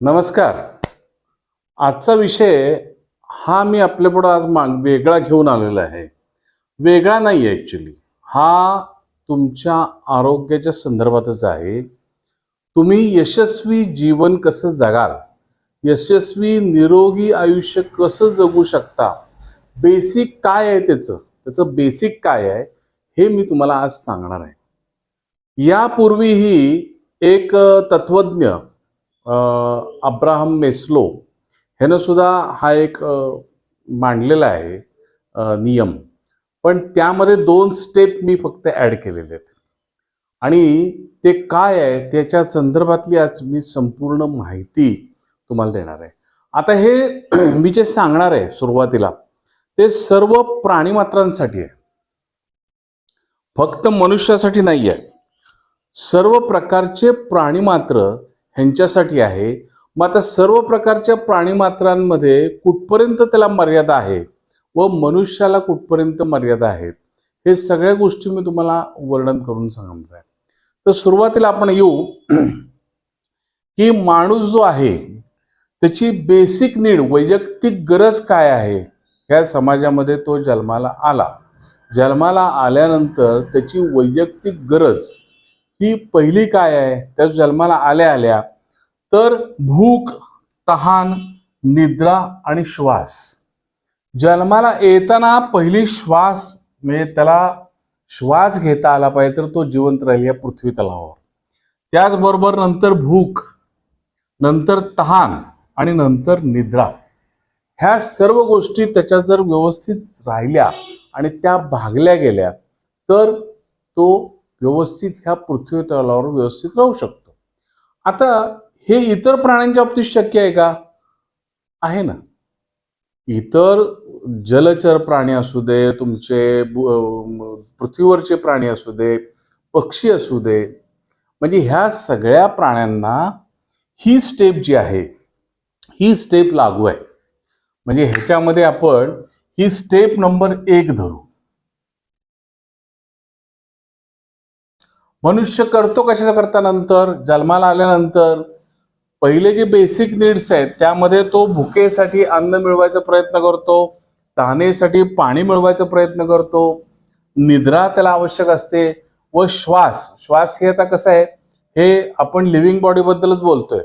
नमस्कार. आजचा विषय हा मी आपल्यापुढं आज माग वेगळा घेऊन आलेला आहे. वेगळा नाही आहे ॲक्च्युली हा तुमच्या आरोग्याच्या संदर्भातच आहे. तुम्ही यशस्वी जीवन कसं जगाल? यशस्वी निरोगी आयुष्य कसं जगू शकता? बेसिक काय आहे त्याचं? त्याचं बेसिक काय आहे? हे मी तुम्हाला आज सांगणार आहे. यापूर्वीही एक तत्वज्ञ अब्राहम मेस्लो ह्यानं सुद्धा हा एक मांडलेला आहे नियम. पण त्यामध्ये दोन स्टेप मी फक्त ॲड केलेले आहेत. आणि ते काय आहे त्याच्या संदर्भातली आज मी संपूर्ण माहिती तुम्हाला देणार आहे. आता हे मी जे सांगणार आहे सुरुवातीला ते सर्व प्राणीमात्रांसाठी आहे. फक्त मनुष्यासाठी नाही आहे सर्व प्रकारचे प्राणीमात्र ह्यांच्यासाठी आहे. मग आता सर्व प्रकारच्या प्राणीमात्रांमध्ये कुठपर्यंत त्याला मर्यादा आहे व मनुष्याला कुठपर्यंत मर्यादा आहेत हे सगळ्या गोष्टी मी तुम्हाला वर्णन करून सांगणार आहे. तर सुरुवातीला आपण येऊ की माणूस जो आहे त्याची बेसिक नीड वैयक्तिक गरज काय आहे ह्या समाजामध्ये तो जन्माला आला. जन्माला आल्यानंतर त्याची वैयक्तिक गरज ही पहिली काय आहे? त्या जन्माला आल्या आल्या. तर भूक तहान निद्रा आणि श्वास. जन्माला येताना पहिली श्वास म्हणजे त्याला श्वास घेता आला पाहिजे तर तो जिवंत राहील या पृथ्वी तलावावर. त्याचबरोबर नंतर भूक नंतर तहान आणि नंतर निद्रा. ह्या सर्व गोष्टी त्याच्या जर व्यवस्थित राहिल्या आणि त्या भागल्या गेल्या तर तो व्यवस्थित ह्या पृथ्वी तलावर व्यवस्थित राहू शकतो. आता हे इतर प्राण्यांच्या बाबतीत शक्य आहे का? आहे ना. इतर जलचर प्राणी असू दे तुमचे पृथ्वीवरचे प्राणी असू दे पक्षी असू दे म्हणजे ह्या सगळ्या प्राण्यांना ही स्टेप जी आहे ही स्टेप लागू आहे. म्हणजे ह्याच्यामध्ये आपण ही स्टेप नंबर एक धरू. मनुष्य करतो कशाचा करता नंतर जन्माला आल्यानंतर. पहिले जे बेसिक नीड्स आहेत त्यामध्ये तो भुकेसाठी अन्न मिळवायचा प्रयत्न करतो तहानेसाठी पाणी मिळवायचा प्रयत्न करतो निद्रा त्याला आवश्यक असते व श्वास. श्वास हे आता कसं आहे? हे आपण लिव्हिंग बॉडीबद्दलच बोलतोय.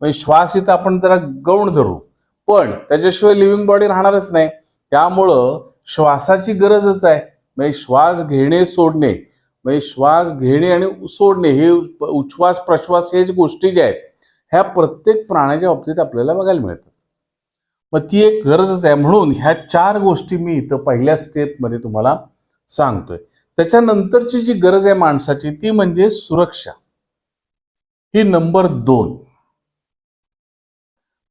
म्हणजे श्वास इथं आपण जरा गौण धरू. पण त्याच्याशिवाय लिव्हिंग बॉडी राहणारच नाही. त्यामुळं श्वासाची गरजच आहे. म्हणजे श्वास घेणे सोडणे म्हणजे श्वास घेणे आणि सोडणे हे उच्छ्वास प्रश्वास हे जे गोष्टी ज्या आहेत ह्या प्रत्येक प्राण्याच्या बाबतीत आपल्याला बघायला मिळतात. मग ती एक गरजच आहे म्हणून ह्या चार गोष्टी मी इथं पहिल्या स्टेपमध्ये तुम्हाला सांगतोय. त्याच्यानंतरची जी गरज आहे माणसाची ती म्हणजे सुरक्षा. ही नंबर दोन.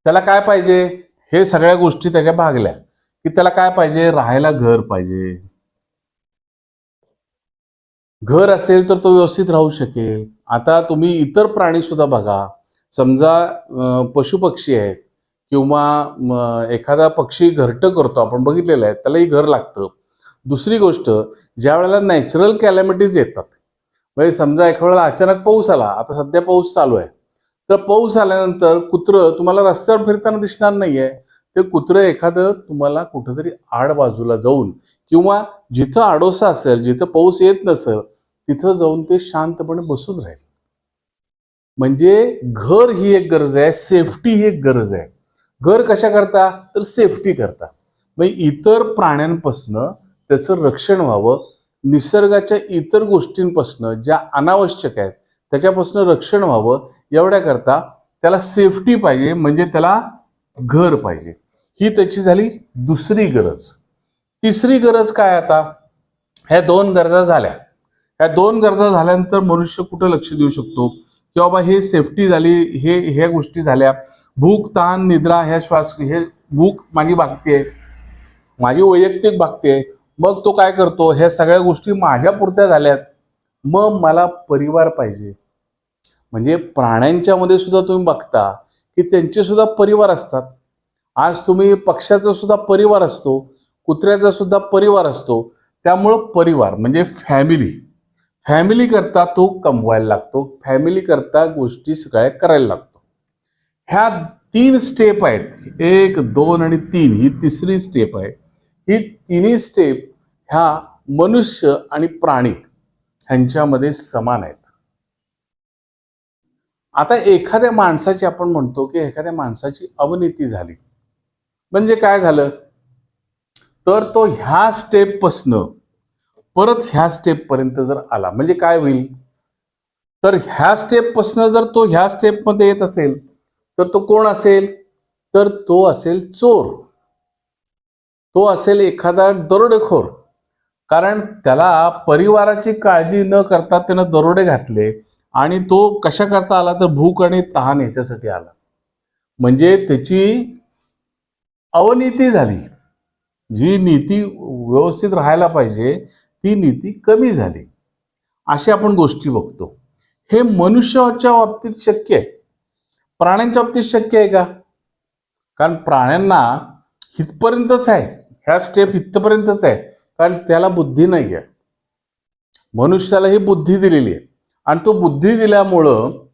त्याला काय पाहिजे? हे सगळ्या गोष्टी त्याच्या भागल्या. की त्याला काय पाहिजे? राहायला घर पाहिजे. घर असेल तर तो व्यवस्थित राहू शकेल. आता तुम्ही इतर प्राणी सुद्धा बघा. समजा पशुपक्षी आहेत किंवा एखादा पक्षी घरटं करतो आपण बघितलेलं आहे त्यालाही घर लागतं. दुसरी गोष्ट ज्या वेळेला नॅचरल कॅलॅमिटीज येतात म्हणजे समजा एका वेळेला अचानक पाऊस आला आता सध्या पाऊस चालू आहे. तर पाऊस आल्यानंतर कुत्रं तुम्हाला रस्त्यावर फिरताना दिसणार नाहीये. ते कुत्रं एखादं तुम्हाला कुठंतरी आड बाजूला जाऊन किंवा जिथं आडोसा असेल जिथं पाऊस येत नसेल तिथं जाऊन ते शांतपणे बसून राहील. म्हणजे घर ही एक गरज आहे सेफ्टी ही एक गरज आहे. घर कशा करता? तर सेफ्टी करता. म्हणजे इतर प्राण्यांपासनं त्याचं रक्षण व्हावं. निसर्गाच्या इतर गोष्टींपासनं ज्या अनावश्यक आहेत त्याच्यापासून रक्षण व्हावं. एवढ्या करता त्याला सेफ्टी पाहिजे म्हणजे त्याला घर पाहिजे. ही त्याची झाली दुसरी गरज. तिसरी गरज काय आता? ह्या दोन गरजा झाल्या. ह्या दोन गरजा झाल्यानंतर मनुष्य कुठं लक्ष देऊ शकतो? की बाबा हे सेफ्टी झाली हे ह्या गोष्टी झाल्या. भूक ताण निद्रा ह्या श्वास हे भूक माझी भागते. माझी वैयक्तिक भागते. मग तो काय करतो? ह्या सगळ्या गोष्टी माझ्या पुरत्या झाल्यात. मग मला परिवार पाहिजे. म्हणजे प्राण्यांच्या मध्ये सुद्धा तुम्ही बघता की त्यांचे सुद्धा परिवार असतात. आज तुम्ही पक्षाचा सुद्धा परिवार असतो. कुत्र्याचा सुद्धा परिवार असतो. त्यामुळं परिवार म्हणजे फॅमिली फॅमिली करता तो कमवायला लागतो. फॅमिली करता गोष्टी सगळ्या करायला लागतो. ह्या तीन स्टेप आहेत. एक दोन आणि तीन ही तिसरी स्टेप आहे. ही तिन्ही स्टेप ह्या मनुष्य आणि प्राणी ह्यांच्यामध्ये समान आहेत. आता एखाद्या माणसाची आपण म्हणतो की एखाद्या माणसाची अवनीती झाली. म्हणजे काय झालं? तर तो ह्या स्टेपपासनं परत ह्या स्टेपपर्यंत जर आला म्हणजे काय होईल? तर ह्या स्टेपपासनं जर तो ह्या स्टेपमध्ये येत असेल तर तो कोण असेल? तर तो असेल चोर. तो असेल एखादा दरोडेखोर. कारण त्याला परिवाराची काळजी न करता त्यानं दरोडे घातले आणि तो कशा करता आला? तर भूक आणि तहान ह्याच्यासाठी आला. म्हणजे त्याची अवनीती झाली. जी नीती व्यवस्थित राहायला पाहिजे ती नीती कमी झाली. अशा आपण गोष्टी बघतो. हे मनुष्याच्या बाबतीत शक्य आहे. प्राण्यांच्या बाबतीत शक्य आहे का? कारण प्राण्यांना इथपर्यंतच आहे. ह्या स्टेप इथपर्यंतच आहे. कारण त्याला बुद्धी नाही आहे. मनुष्याला ही बुद्धी दिलेली आहे. आणि तो बुद्धी दिल्यामुळं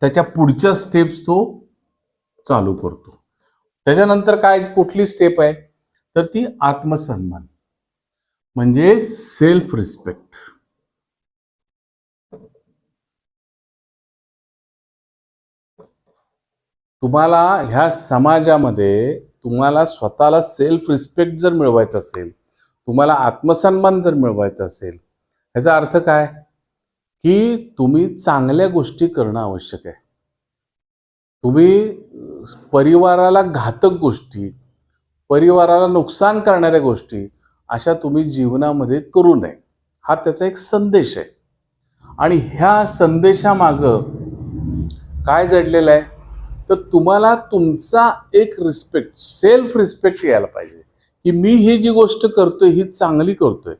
त्याच्या पुढच्या स्टेप्स तो चालू करतो. त्याच्यानंतर काय कुठली स्टेप आहे? तर ती आत्मसन्मान. म्हणजे सेल्फ रिस्पेक्ट तुम्हाला ह्या समाजामध्ये तुम्हाला स्वतःला सेल्फ रिस्पेक्ट जर मिळवायचं असेल तुम्हाला आत्मसन्मान जर मिळवायचा असेल ह्याचा अर्थ काय? की तुम्ही चांगल्या गोष्टी करणं आवश्यक आहे. तुम्ही परिवाराला घातक गोष्टी परिवाराला नुकसान करणाऱ्या गोष्टी अशा तुम्ही जीवनामध्ये करू नये. हा त्याचा एक संदेश आहे. आणि ह्या संदेशामागं काय जडलेलं आहे? तर तुम्हाला तुमचा एक रिस्पेक्ट सेल्फ रिस्पेक्ट यायला पाहिजे. की मी ही जी गोष्ट करतोय ही चांगली करतोय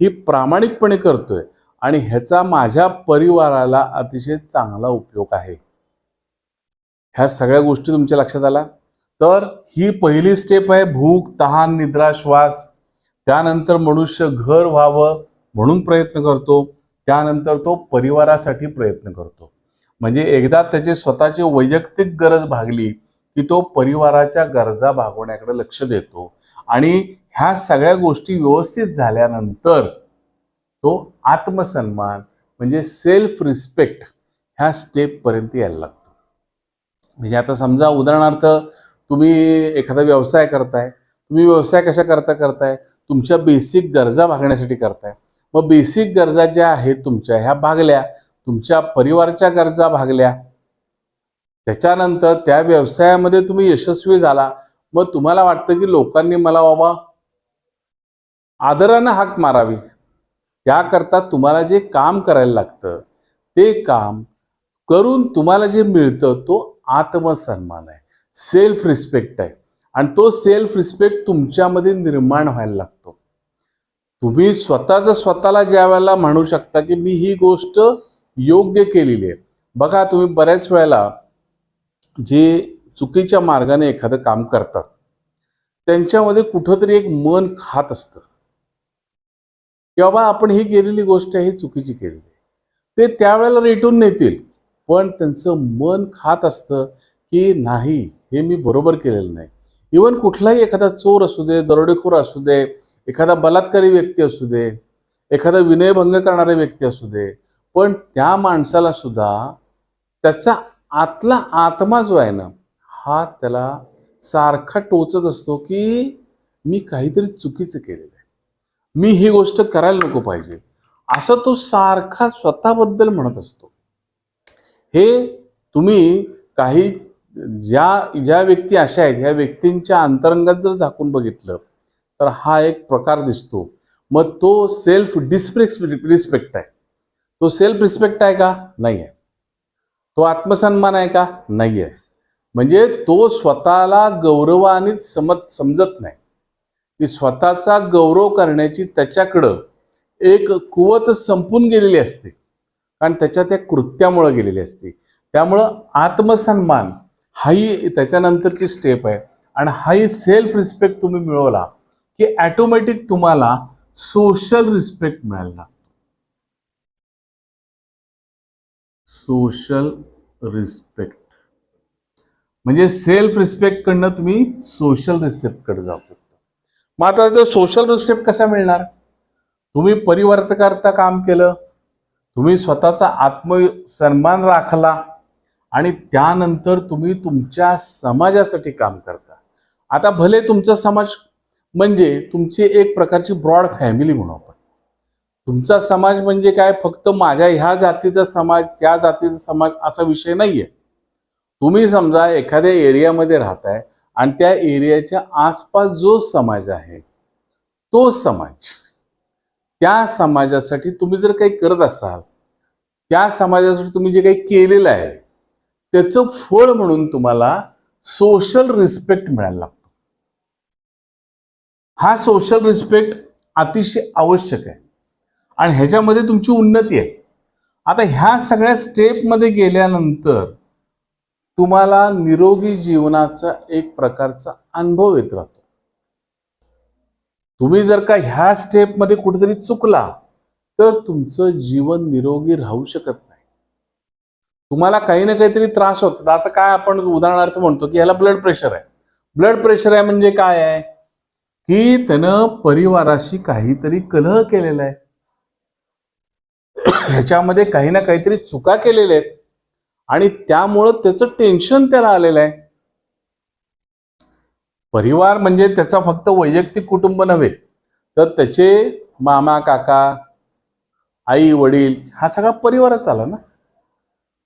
ही प्रामाणिकपणे करतोय आणि ह्याचा माझ्या परिवाराला अतिशय चांगला उपयोग आहे. ह्या सगळ्या गोष्टी तुमच्या लक्षात आला तर ही पहिली स्टेप आहे भूक तहान निद्रा श्वास. त्यानंतर मनुष्य घर व्हावं म्हणून प्रयत्न करतो. त्यानंतर तो परिवारासाठी प्रयत्न करतो. म्हणजे एकदा त्याची स्वतःची वैयक्तिक गरज भागली की तो परिवाराच्या गरजा भागवण्याकडे लक्ष देतो. आणि ह्या सगळ्या गोष्टी व्यवस्थित झाल्यानंतर तो आत्मसन्मान म्हणजे सेल्फ रिस्पेक्ट ह्या स्टेपपर्यंत यायला लागतो. म्हणजे आता समजा उदाहरणार्थ तुम्ही एखादा व्यवसाय करताय तुम्ही व्यवसाय कशा करता करताय तुमच्या बेसिक गरजा भागण्यासाठी करताय. मग बेसिक गरजा ज्या आहेत तुमच्या ह्या भागल्या तुमच्या परिवारच्या गरजा भागल्या त्याच्यानंतर त्या व्यवसायामध्ये तुम्ही यशस्वी झाला मग तुम्हाला वाटतं की लोकांनी मला बाबा आदरानं हाक मारावी. त्याकरता तुम्हाला जे काम करायला लागतं ते काम करून तुम्हाला जे मिळतं तो आत्मसन्मान आहे. सेल्फ रिस्पेक्ट आहे. आणि तो सेल्फ रिस्पेक्ट तुमच्यामध्ये निर्माण व्हायला लागतो. तुम्ही स्वतःच स्वतःला ज्या वेळेला म्हणू शकता की मी ही गोष्ट योग्य केलेली आहे. बघा तुम्ही बऱ्याच वेळेला जे चुकीच्या मार्गाने एखादं काम करतात त्यांच्यामध्ये कुठंतरी एक मन खात असतं. की बाबा आपण ही केलेली गोष्ट आहे ही चुकीची केलेली आहे. ते त्यावेळेला रेटून नेतील पण त्यांचं मन खात असतं. की नाही हे मी बरोबर केलेलं नाही. इवन कुठलाही एखादा चोर असू दे दरोडेखोर असू दे एखादा बलात्कारी व्यक्ती असू दे एखादा विनयभंग करणारा व्यक्ती असू दे पण त्या माणसाला सुद्धा त्याचा आतला आत्मा जो आहे ना हा त्याला सारखा टोचत असतो की मी काहीतरी चुकीचं केलेलं आहे. मी ही गोष्ट करायला नको पाहिजे. असं तो सारखा स्वतःबद्दल म्हणत असतो. हे तुम्ही काही ज्या ज्या व्यक्ती अशा आहेत ह्या व्यक्तींच्या अंतरंगात जर झाकून बघितलं तर हा एक प्रकार दिसतो. मग तो सेल्फ डिस्पेक्ट रिस्पेक्ट आहे. तो सेल्फ रिस्पेक्ट आहे का? नाही आहे तो आत्मसन्मान आहे का? नाही आहे म्हणजे तो स्वतःला गौरवानेच समत समजत नाही. की स्वतःचा गौरव करण्याची त्याच्याकडं एक कुवत संपून गेलेली असते. कारण त्याच्या त्या कृत्यामुळं गेलेली असते. त्यामुळं आत्मसन्मान हाही त्याच्यानंतरची स्टेप आहे. आणि हाही सेल्फ रिस्पेक्ट तुम्ही मिळवला की ॲटोमॅटिक तुम्हाला सोशल रिस्पेक्ट मिळाला. सोशल रिस्पेक्ट म्हणजे सेल्फ रिस्पेक्टकडनं तुम्ही सोशल रिस्पेक्टकडे जाऊ शकता. मग आता तो सोशल रिस्पेक्ट कसा मिळणार? तुम्ही परिवर्तकर्ता काम केलं तुम्ही स्वतःचा आत्मसन्मान राखला आणि त्यानंतर तुम्ही तुमच्या समाजासाठी काम करता. आता भले तुमचा समाज म्हणजे तुमची एक प्रकारची ब्रॉड फॅमिली म्हणू आपण. तुमचा समाज म्हणजे काय? फक्त माझ्या ह्या जातीचा समाज त्या जातीचा समाज असा विषय नाहीये. तुम्ही समजा एखाद्या एरियामध्ये राहताय आणि त्या एरियाच्या आसपास जो समाज आहे तो समाज त्या समाजासाठी तुम्ही जर काही करत असाल त्या समाजासाठी तुम्ही जे काही केलेलं आहे त्याचं फळ म्हणून तुम्हाला सोशल रिस्पेक्ट मिळायला लागतो. हा सोशल रिस्पेक्ट अतिशय आवश्यक आहे. आणि ह्याच्यामध्ये तुमची उन्नती आहे. आता ह्या सगळ्या स्टेपमध्ये गेल्यानंतर तुम्हाला निरोगी जीवनाचा एक प्रकारचा अनुभव येत राहतो. तुम्ही जर का ह्या स्टेपमध्ये कुठेतरी चुकला तर तुमचं जीवन निरोगी राहू शकत नाही. तुम्हाला काही ना काहीतरी त्रास होतात आता काय आपण उदाहरणार्थ म्हणतो की याला ब्लड प्रेशर आहे. ब्लड प्रेशर आहे म्हणजे काय आहे? की त्यानं परिवाराशी काहीतरी कलह केलेला आहे. ह्याच्यामध्ये काही ना काहीतरी चुका केलेल्या आहेत. आणि त्यामुळं त्याचं टेन्शन त्याला आलेलं आहे. परिवार म्हणजे त्याचा फक्त वैयक्तिक कुटुंब नव्हे तर त्याचे मामा काका आई वडील हा सगळा परिवारच आला ना?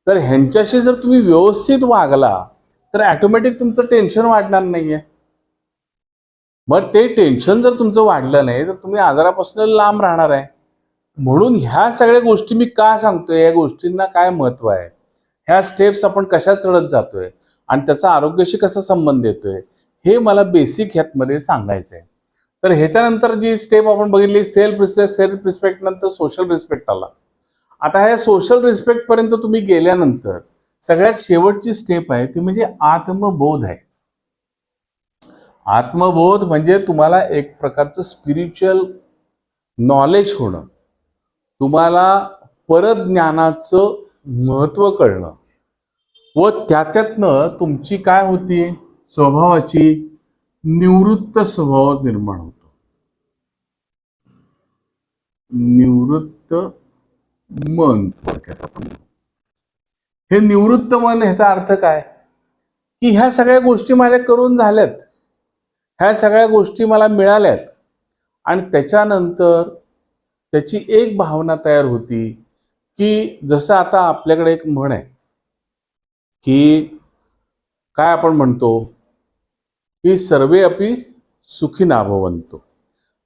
तर ह्यांच्याशी जर तुम्ही व्यवस्थित वागला तर ॲटोमॅटिक तुमचं टेन्शन वाढणार नाहीये. मग ते टेन्शन जर तुमचं वाढलं नाही तर तुम्ही आजारापासून लांब राहणार आहे. म्हणून ह्या सगळ्या गोष्टी मी का सांगतोय? या गोष्टींना काय महत्त्व आहे? ह्या स्टेप्स आपण कशा चढत जातोय? आणि त्याचा आरोग्याशी कसा संबंध येतोय? हे मला बेसिक ह्यातमध्ये सांगायचं आहे तर ह्याच्यानंतर जी स्टेप आपण बघितली सेल्फ रिस्पेक्ट सेल्फ रिस्पेक्ट नंतर सोशल रिस्पेक्ट आला. आता ह्या सोशल रिस्पेक्ट पर्यंत तुम्ही गेल्यानंतर सगळ्यात शेवटची स्टेप आहे ती म्हणजे आत्मबोध आहे. आत्मबोध म्हणजे तुम्हाला एक प्रकारचं स्पिरिच्युअल नॉलेज होणं. तुम्हाला परज्ञानाचं महत्त्व कळणं. व त्याच्यातनं तुमची काय होती? स्वभावाची निवृत्त स्वभाव निर्माण होतो. निवृत्त मन. थोडक्यात आपण हे निवृत्त मन ह्याचा अर्थ काय? की ह्या सगळ्या गोष्टी माझ्या करून झाल्यात. ह्या सगळ्या गोष्टी मला मिळाल्यात. आणि त्याच्यानंतर त्याची एक भावना तयार होती की जसं आता आपल्याकडे एक म्हण आहे की काय आपण म्हणतो? की सर्वे अपि सुखी नाभवंतो.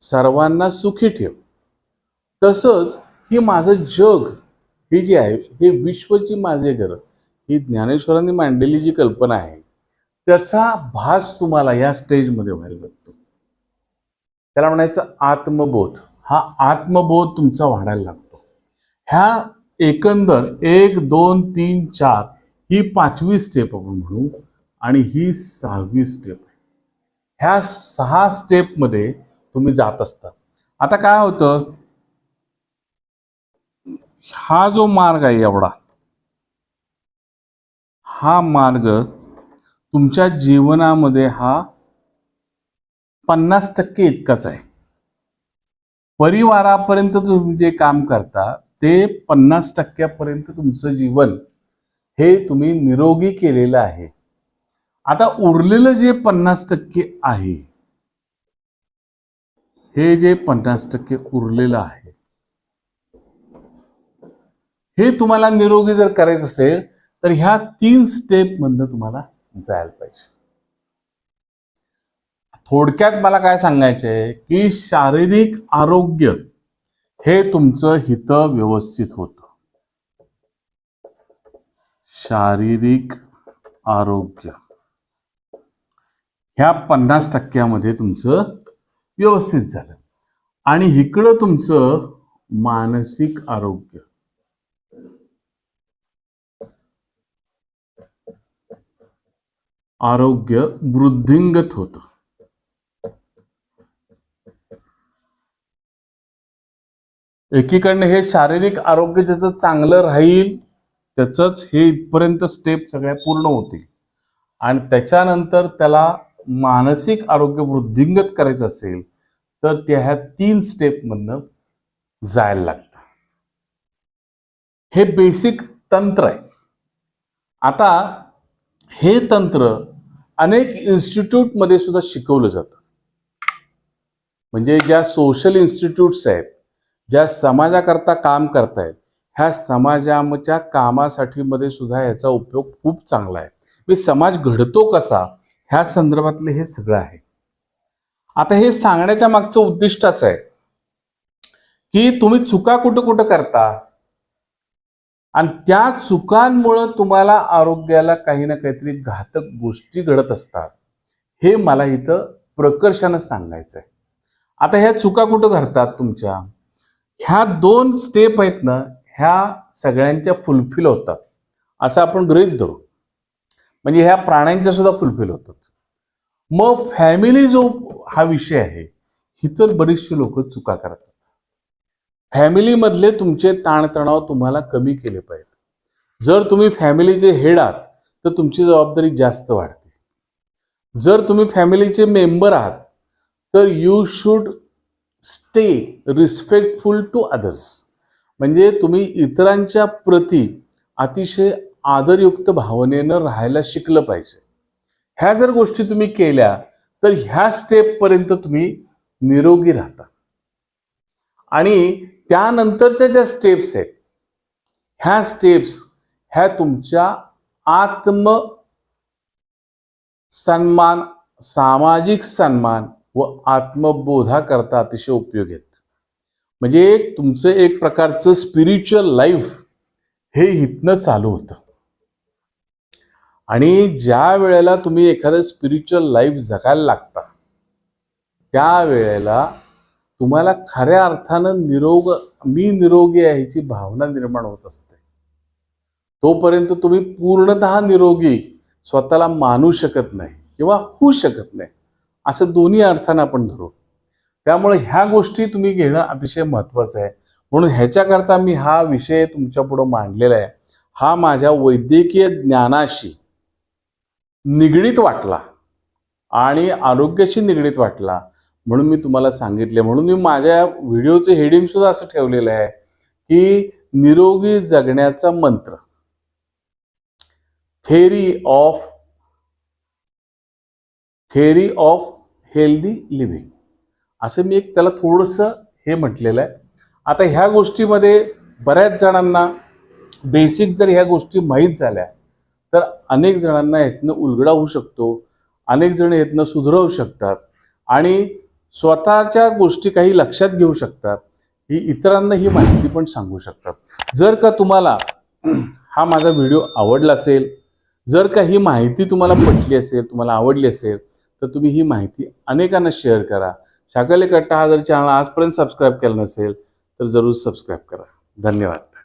सर्वांना सुखी ठेव. तसंच ही माझं जग हे जे आहे हे विश्वची माझे घर ही ज्ञानेश्वरांनी मांडलेली जी कल्पना आहे त्याचा भास तुम्हाला या स्टेजमध्ये व्हायला लागतो. त्याला म्हणायचं आत्मबोध. हा आत्मबोध तुमचा वाढायला लागतो. ह्या एकंदर एक दोन तीन चार ही पाचवी स्टेप आपण म्हणू आणि ही सहावी स्टेप आहे. ह्या सहा स्टेपमध्ये तुम्ही जात असता. आता काय होतं? हा जो मार्ग आहे एवढा हा मार्ग तुमच्या जीवनामध्ये हा पन्नास टक्के इतकाच आहे. परिवारापर्यंत तुम्ही जे काम करता ते पन्नास टक्क्यापर्यंत तुमचं जीवन हे तुम्ही निरोगी केलेलं आहे. आता उरलेलं जे पन्नास टक्के आहे हे जे पन्नास टक्के उरलेलं आहे हे तुम्हाला निरोगी जर करायचं असेल तर ह्या तीन स्टेप मधनं तुम्हाला जायला पाहिजे. थोडक्यात मला काय सांगायचंय की शारीरिक आरोग्य हे तुमचं हित व्यवस्थित होत. शारीरिक आरोग्य. ह्या पन्नास टक्क्यामध्ये तुमचं व्यवस्थित झालं. आणि इकडं तुमचं मानसिक आरोग्य. आरोग्य वृद्धिंगत होतं. एकीकडनं हे शारीरिक आरोग्य ज्याचं चांगलं राहील त्याचंच हे इथपर्यंत स्टेप सगळ्या पूर्ण होतील. आणि त्याच्यानंतर त्याला मानसिक आरोग्य वृद्धिंगत करायचं असेल तर त्या ह्या तीन स्टेपमधनं जायला लागतं. हे बेसिक तंत्र आहे. आता हे तंत्र अनेक इन्स्टिट्यूटमध्ये सुद्धा शिकवलं जातं. म्हणजे ज्या सोशल इन्स्टिट्यूट्स आहेत ज्या समाजाकरता काम करतायत ह्या समाजाच्या कामासाठी मध्ये सुद्धा याचा उपयोग खूप चांगला आहे. मी समाज घडतो कसा ह्या संदर्भातले हे सगळं आहे. आता हे सांगण्याच्या मागचं उद्दिष्ट असं आहे की तुम्ही चुका कुठं कुठं करता आणि त्या चुकांमुळं तुम्हाला आरोग्याला काही ना काहीतरी घातक गोष्टी घडत असतात. हे मला इथं प्रकर्षानं सांगायचं आहे आता ह्या चुका कुठं घडतात तुमच्या? ह्या दोन स्टेप आहेत ना ह्या सगळ्यांच्या फुलफिल होतात. असं आपण गृहित धरू. म्हणजे ह्या प्राण्यांच्या सुद्धा फुलफिल होतात. मग फॅमिली जो हा विषय आहे इथं बरीचशी लोक चुका करतात. फॅमिलीमधले तुमचे ताणतणाव तुम्हाला कमी केले पाहिजे जर तुम्ही फॅमिलीचे हेड आहात तर तुमची जबाबदारी जास्त वाढते. जर तुम्ही फॅमिलीचे मेंबर आहात तर you should stay respectful to others म्हणजे तुम्ही इतरांच्या प्रती अतिशय आदरयुक्त भावनेनं राहायला शिकलं पाहिजे. ह्या जर गोष्टी तुम्ही केल्या तर ह्या स्टेपपर्यंत तुम्ही निरोगी राहता. आणि त्यानंतरच्या ज्या स्टेप्स आहेत ह्या स्टेप्स ह्या तुमच्या आत्म सन्मान सामाजिक सन्मान व आत्मबोधाकरता अतिशय उपयोगी आहेत. म्हणजे तुमचं एक प्रकारचं स्पिरिच्युअल लाईफ हे इथनं चालू होतं. आणि ज्या वेळेला तुम्ही एखादं स्पिरिच्युअल लाईफ जगायला लागता त्या वेळेला तुम्हाला खऱ्या अर्थानं निरोग मी निरोगी आहे ह्याची भावना निर्माण होत असते. तोपर्यंत तुम्ही पूर्णतः निरोगी स्वतःला मानू शकत नाही किंवा होऊ शकत नाही असं दोन्ही अर्थानं आपण धरू. त्यामुळे ह्या गोष्टी तुम्ही घेणं अतिशय महत्त्वाचं आहे. म्हणून ह्याच्याकरता मी हा विषय तुमच्या पुढं मांडलेला आहे. हा माझ्या वैद्यकीय ज्ञानाशी निगडीत वाटला आणि आरोग्याशी निगडीत वाटला. म्हणून मी तुम्हाला सांगितले. म्हणून मी माझ्या व्हिडिओचं हेडिंग सुद्धा असं ठेवलेलं आहे की निरोगी जगण्याचा मंत्र. Theory of theory of healthy living असं मी एक त्याला थोडंसं हे म्हटलेलं आहे. आता ह्या गोष्टीमध्ये बऱ्याच जणांना बेसिक जर ह्या गोष्टी माहीत झाल्या तर अनेक जणांना यातनं उलगडा होऊ शकतो अनेक जण यातनं सुधरवू शकतात. आणि स्वतःच्या गोष्टी काही लक्षात घेऊ शकतात. ही इतरांना ही माहिती पण सांगू शकतात. जर का तुम्हाला हा माझा व्हिडिओ आवडला असेल जर का ही माहिती तुम्हाला पटली असेल तुम्हाला आवडली असेल तर तुम्ही ही माहिती अनेकांना शेअर करा. शाकाले कट्टा हा जर चॅनल आजपर्यंत सबस्क्राईब केला नसेल तर जरूर सबस्क्राईब करा. धन्यवाद.